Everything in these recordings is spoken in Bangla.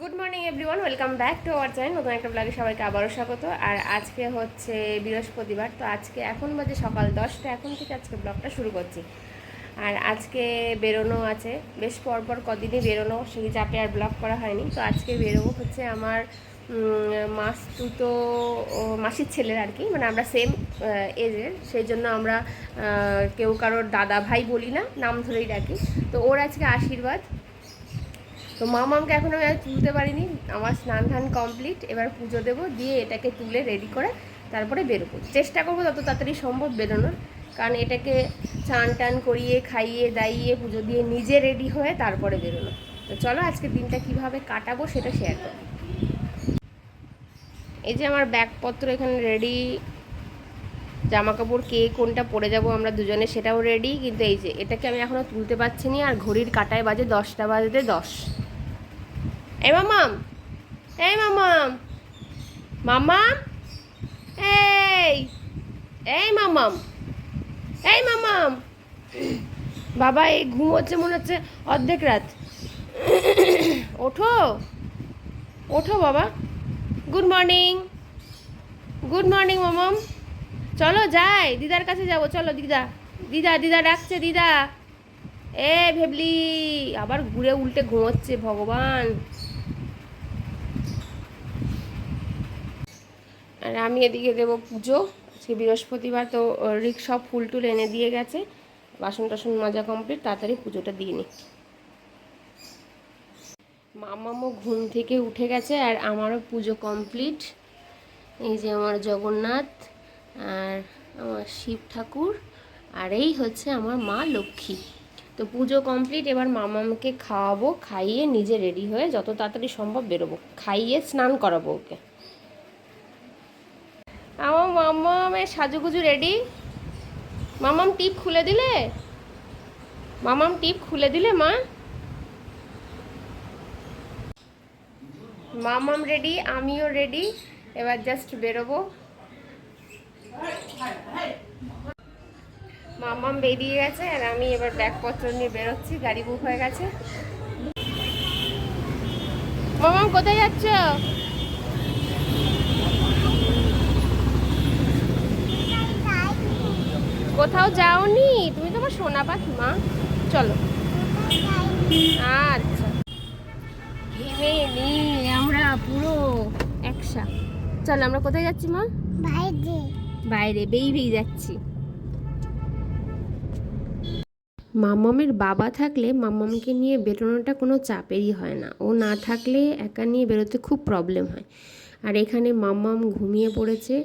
Good morning everyone welcome back to our channel নতুন একটা ব্লগে সবাইকে আবারও স্বাগত। আর আজকে হচ্ছে বৃহস্পতিবার, তো আজকে এখন বাজে সকাল দশটা। এখন থেকে আজকে ব্লগটা শুরু করছি। আর আজকে বেরোনো আছে। বেশ পরপর কদিনই বেরোনো, সেই চাপে আর ব্লগ করা হয়নি। তো আজকে বেরোবো হচ্ছে আমার মাস দুটো মাসির ছেলের আর কি। মানে আমরা সেম এজের সেই জন্য আমরা কেউ কারোর দাদা ভাই বলি না, নাম ধরেই ডাকি তো ওর আজকে আশীর্বাদ। তো মামামকে এখন আমি আর তুলতে পারিনি। আমার স্নান ধান কমপ্লিট এবার পুজো দেবো, দিয়ে এটাকে তুলে রেডি করে তারপরে বেরোবো। চেষ্টা করব তত তাড়াতাড়ি সম্ভব বেরোনোর, কারণ এটাকে চান টান করিয়ে, খাইয়ে, দাইয়ে, পুজো দিয়ে নিজে রেডি হয়ে তারপরে বেরোনো। তো চলো আজকে দিনটা কীভাবে কাটাবো সেটা শেয়ার করো এই যে আমার ব্যাগপত্র এখানে রেডি জামা কাপড় কে কোনটা পরে যাব আমরা দুজনে সেটাও রেডি কিন্তু এই যে এটাকে আমি এখনও তুলতে পারছি না, আর ঘড়ির কাটায় বাজে দশটা বাজতে দশ। এই মামাম এই মামাম মামাম এই এই মামাম এই মামাম বাবা, এই ঘুম হচ্ছে, মনে হচ্ছে অর্ধেক রাত। ওঠো। ওঠো, বাবা। গুড মর্নিং গুড মর্নিং মামাম চলো, যাই। দিদার কাছে যাব। চলো, দিদা। দিদা দিদা ডাকছে, দিদা। এ, ভেবলি। আবার ঘুরে উল্টে ঘুমোচ্ছে, ভগবান। আর আমি এদিকে দেবো পুজো। আজকে বৃহস্পতিবার তো রিক সব ফুল টুল এনে দিয়ে গেছে। বাসন টাসন মাজা কমপ্লিট তাড়াতাড়ি পুজোটা দিয়ে নিই মামামও ঘুম থেকে উঠে গেছে আর আমারও পুজো কমপ্লিট এই যে আমার জগন্নাথ আর আমার শিব ঠাকুর আর এই হচ্ছে আমার মা লক্ষ্মী। তো পুজো কমপ্লিট এবার মামামকে খাওয়াবো, খাইয়ে নিজে রেডি হয়ে যত তাড়াতাড়ি সম্ভব বেরোবো, খাইয়ে স্নান করাবো ওকে। আমার মামামের সাজুগুজু রেডি মামাম টিপ খুলে দিলে? মামাম টিপ খুলে দিলে, মা? মামাম রেডি আমিও রেডি এবার জাস্ট বেরোবো। মামাম বেরিয়ে গেছে আর আমি এবার ব্যাগপত্র নিয়ে বেরোচ্ছি, গাড়ি বুক হয়ে গেছে। মামাম কোথায় যাচ্ছ? কোথাও যাওনি? তুমি তো আমার সোনা পাখি মা চলো। আচ্ছা। ঘেমে নি আমরা পুরো একসা। চল আমরা কোথায় যাচ্ছি মা? বাইরে। বাইরে বেই বেই যাচ্ছি। মামামের বাবা থাকলে মামামকে নিয়ে বেরোনোটা কোনো চাপেরই হয় না। ও না থাকলে একা নিয়ে বেরোতে খুব প্রবলেম হয়। আর এখানে মামাম ঘুমিয়ে পড়েছে।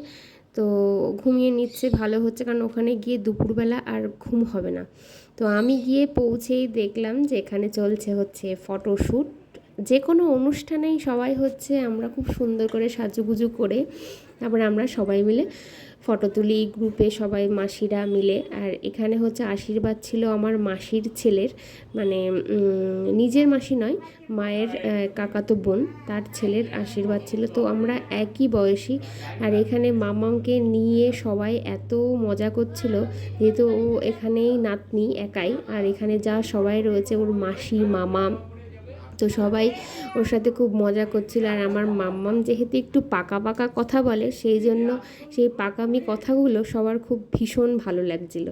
তো ঘুমিয়ে নিচ্ছে, ভালো হচ্ছে কারণ ওখানে গিয়ে দুপুরবেলা আর ঘুম হবে না। তো আমি গিয়ে পৌঁছেই দেখলাম যে এখানে চলছে হচ্ছে ফটোশ্যুট। যে কোনো অনুষ্ঠানেই সবাই হচ্ছে আমরা খুব সুন্দর করে সাজুগুজু করে তারপরে আমরা সবাই মিলে ফটো তুলি গ্রুপে সবাই মাসিরা মিলে। আর এখানে হচ্ছে আশীর্বাদ ছিল আমার মাসির ছেলের মানে নিজের মাসি নয়, মায়ের কাকাতো বোন, তার ছেলের আশীর্বাদ ছিল। তো আমরা একই বয়সী, আর এখানে মামাকে নিয়ে সবাই এত মজা করছিল, যেহেতু ও এখানেই নাতনি একাই, আর এখানে যা সবাই রয়েছে, ওর মাসি, মামা তো সবাই ওর সাথে খুব মজা করছিল। আর আমার মাম্মাম যেহেতু একটু পাকা পাকা কথা বলে, সেই জন্য সেই পাকামি কথাগুলো সবার খুব ভীষণ ভালো লাগছিল।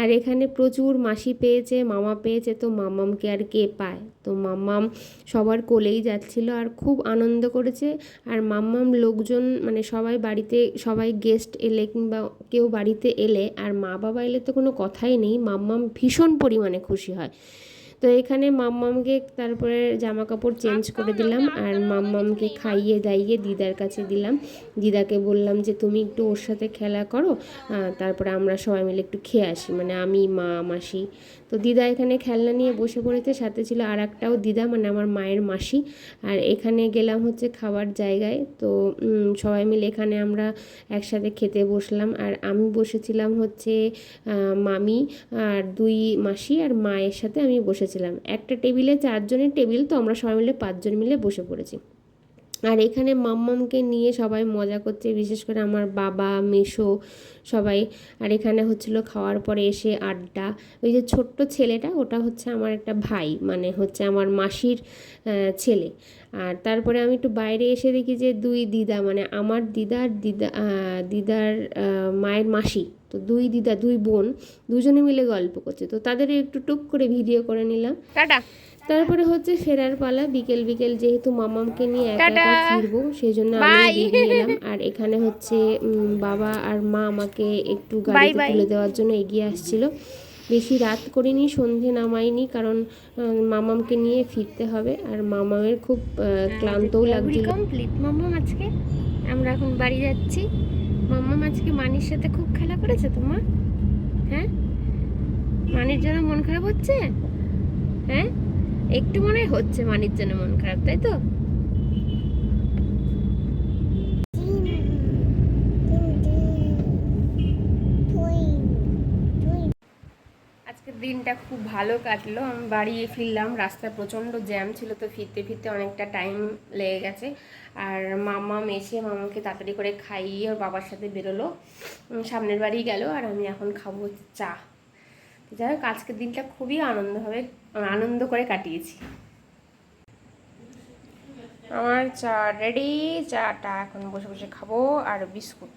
আর এখানে প্রচুর মাসি পেয়েছে, মামা পেয়েছে, তো মাম্মামকে আর কে পায়? তো মাম্মাম সবার কোলেই যাচ্ছিল আর খুব আনন্দ করেছে। আর মাম্মাম লোকজন মানে সবাই বাড়িতে, সবাই গেস্ট এলে কিংবা কেউ বাড়িতে এলে, আর মা বাবা এলে তো কোনো কথাই নেই, মাম্মাম ভীষণ পরিমাণে খুশি হয়। তো এখানে মাম্মামকে তারপরে জামা কাপড় চেঞ্জ করে দিলাম আর মাম্মামকে খাইয়ে দাইয়ে দিদার কাছে দিলাম। দিদাকে বললাম যে, তুমি একটু ওর সাথে খেলা করো তারপরে আমরা সবাই মিলে একটু খেয়ে আসি। মানে আমি, মা, মাসি। তো দিদা এখানে খেলনা নিয়ে বসে পড়েছে, সাথে ছিল আর একটাও দিদা মানে আমার মায়ের মাসি। আর এখানে গেলাম হচ্ছে খাবার জায়গায়। তো সবাই মিলে এখানে আমরা একসাথে খেতে বসলাম। আর আমি বসেছিলাম হচ্ছে মামি আর দুই মাসি আর মায়ের সাথে আমি বসেছিলাম। একটা টেবিলে চারজনের টেবিল তো আমরা সবাই মিলে পাঁচজন মিলে বসে পড়েছি। আর এখানে মাম্মামকে নিয়ে সবাই মজা করছে, বিশেষ করে আমার বাবা, মেশো সবাই। আর এখানে হচ্ছিল খাওয়ার পরে এসে আড্ডা। ওই যে ছোট্ট ছেলেটা, ওটা হচ্ছে আমার একটা ভাই মানে হচ্ছে আমার মাসির ছেলে। আর তারপরে আমি একটু বাইরে এসে দেখি যে দুই দিদা মানে আমার দিদার দিদা দিদার মায়ের মাসি। তো দুই দিদা, দুই বোন, দুজনে মিলে গল্প করছে। তো তাদের একটু টুক করে ভিডিও করে নিলাম। টাটা। তারপরে হচ্ছে ফেরার পালা বিকেল বিকেল যেহেতু মামামকে নিয়ে একা একা ফিরবো সেই জন্য আমি এলাম। আর এখানে হচ্ছে বাবা আর মা আমাকে একটু গাড়িতে তুলে দেওয়ার জন্য এগিয়ে আসছিল। বেশি রাত করিনি সন্ধে নামাইনি কারণ মামামকে নিয়ে ফিরতে হবে। আর মামামের খুব ক্লান্তও লাগছিল। কমপ্লিট মাম্মাম আজকে? আমরা এখন বাড়ি যাচ্ছি। মাম্মাম আজকে মানির সাথে খুব খেলা করেছে তোমার হ্যাঁ? মানির জন্য মন খারাপ হচ্ছে? হ্যাঁ? একটু মনে হচ্ছে মানির জন্য মন খারাপ, তাই তো? দিনটা খুব ভালো কাটলো, আমি বাড়ি ফিরলাম, রাস্তায় প্রচণ্ড জ্যাম ছিল তো ফিরতে ফিরতে অনেকটা টাইম লেগে গেছে। আর মামা এসে মামাকে তাড়াতাড়ি করে খাইয়ে ওর বাবার সাথে বেরোলো সামনের বাড়ি গেল আর আমি এখন খাব চা। যাই হোক, আজকের দিনটা খুবই আনন্দভাবে আনন্দ করে কাটিয়েছি। আমার চা রেডি চাটা এখন বসে বসে খাব আর বিস্কুট।